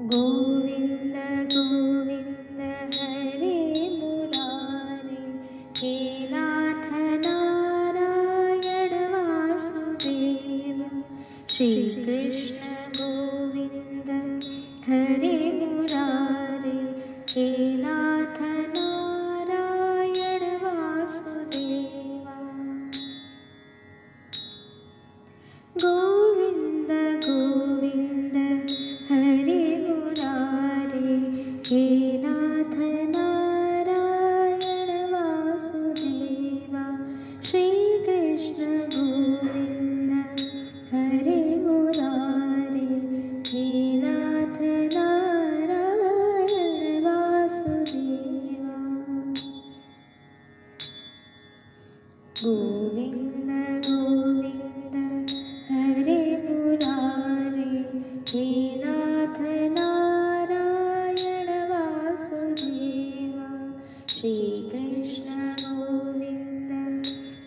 गोविन्द गोविन्द हरे मुरारे हे नाथ नारायण वासुदेव श्रीकृष्ण गोविन्द गोविन्द हरे मुरारे हे नाथ नारायण वासुदेवा श्रीकृष्ण गोविन्द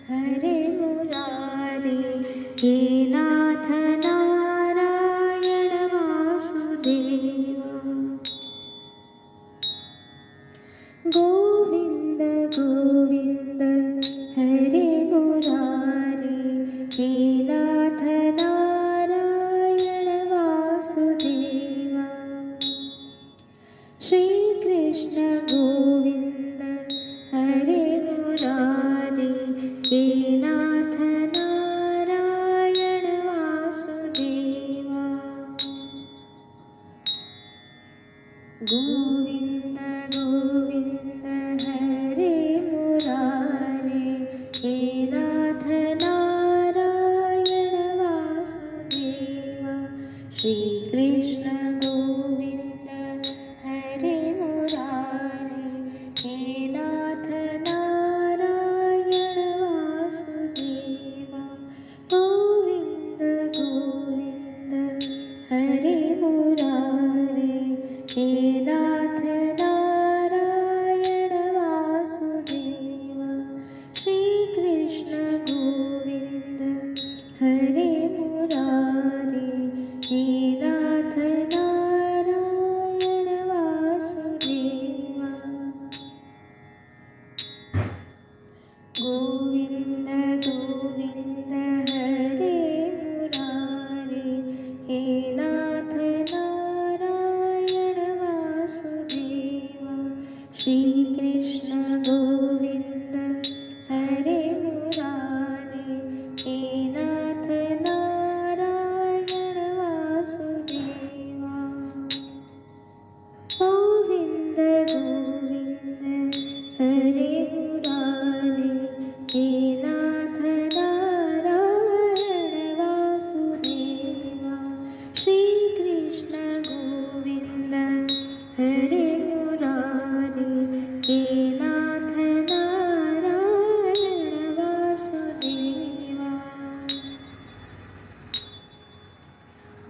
हरे मुरारे हे नाथ नारायण वासुदेवा। गोविन्द गोविन्द श्रीकृष्ण गोविन्द हरे मुरारे हे नाथ नारायण वासुदेवा गोविन्द श्रीकृष्ण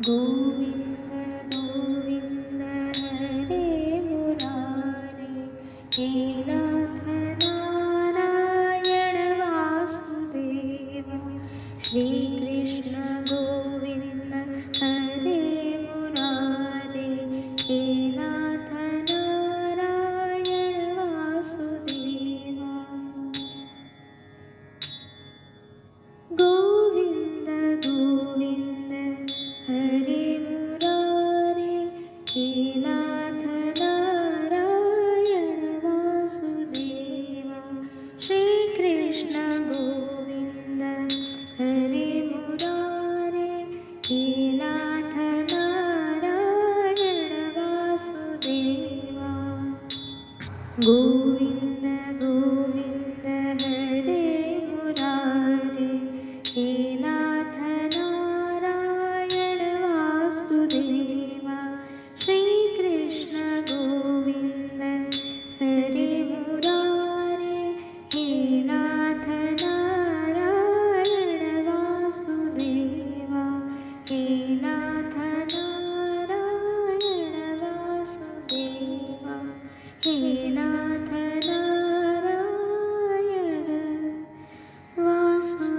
गोविन्द गोविन्द हरे मुरारे हे नाथ नारायण वासुदेव श्रीकृष्ण गोविन्द हरे मुरारे हे नाथ नारायण वासुदेवा गोविन्द नारायण वासुदेवा गोविन्द Jesus.